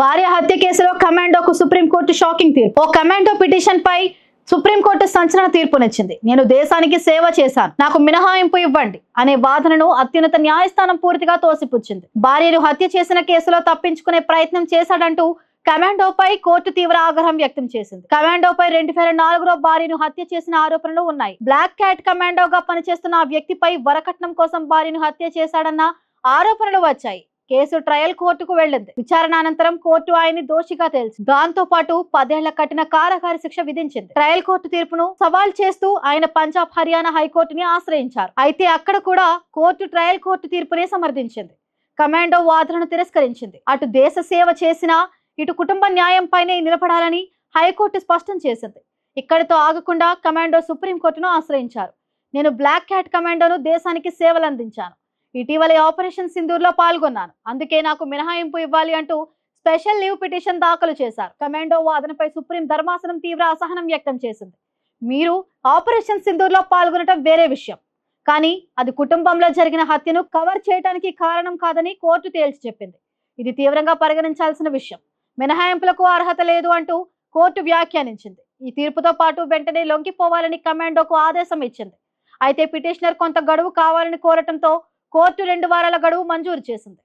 భార్య హత్య కేసులో కమాండోకు సుప్రీంకోర్టు షాకింగ్ తీర్పు. ఓ కమాండో పిటిషన్ పై సుప్రీంకోర్టు సంచలన తీర్పునిచ్చింది నేను దేశానికి సేవ చేశాను. నాకు మినహాయింపు ఇవ్వండి అనే వాదనను అత్యున్నత న్యాయస్థానం పూర్తిగా తోసిపుచ్చింది. భార్యను హత్య చేసిన కేసులో తప్పించుకునే ప్రయత్నం చేశాడంటూ కమాండోపై కోర్టు తీవ్ర ఆగ్రహం వ్యక్తం చేసింది. కమాండోపై రెండు వేల నాలుగులో భార్యను హత్య చేసిన ఆరోపణలు ఉన్నాయి. బ్లాక్ క్యాట్ కమాండోగా పనిచేస్తున్న ఆ వ్యక్తిపై వరకట్నం కోసం భార్యను హత్య చేశాడన్న ఆరోపణలు వచ్చాయి. కేసు ట్రయల్ కోర్టుకు వెళ్ళింది విచారణ అనంతరం కోర్టు ఆయన్ని దోషిగా తేల్చింది. దాంతో పాటు పదేళ్ళ కఠిన కారాగార శిక్ష విధించింది. ట్రయల్ కోర్టు తీర్పును సవాల్ చేస్తూ ఆయన పంజాబ్ హర్యానా హైకోర్టుని ఆశ్రయించారు. అయితే అక్కడ కూడా కోర్టు ట్రయల్ కోర్టు తీర్పునే సమర్థించింది. కమాండో వాదనను తిరస్కరించింది. అటు దేశ సేవ చేసినా ఇటు కుటుంబ న్యాయంపైనే నిలబడాలని హైకోర్టు స్పష్టం చేసింది. ఇక్కడితో ఆగకుండా కమాండో సుప్రీంకోర్టును ఆశ్రయించారు. నేను బ్లాక్ క్యాట్ కమాండోను దేశానికి సేవలు అందించాను ఇటీవల ఆపరేషన్ సింధూర్లో పాల్గొన్నాను. అందుకే నాకు మినహాయింపు ఇవ్వాలి అంటూ స్పెషల్ లీవ్ పిటిషన్ దాఖలు చేశారు. కమాండో వాదనపై సుప్రీం ధర్మాసనం తీవ్ర అసహనం వ్యక్తం చేసింది. మీరు ఆపరేషన్ సింధూర్లో పాల్గొనడం వేరే విషయం. కానీ అది కుటుంబంలో జరిగిన హత్యను కవర్ చేయడానికి కారణం కాదని కోర్టు తేల్చి చెప్పింది. ఇది తీవ్రంగా పరిగణించాల్సిన విషయం. మినహాయింపులకు అర్హత లేదు అంటూ కోర్టు వ్యాఖ్యానించింది. ఈ తీర్పుతో పాటు వెంటనే లొంగిపోవాలని కమాండోకు ఆదేశం ఇచ్చింది. అయితే పిటిషనర్ కొంత గడువు కావాలని కోరటంతో కోర్టు రెండు వారాల గడువు మంజూరు చేసింది.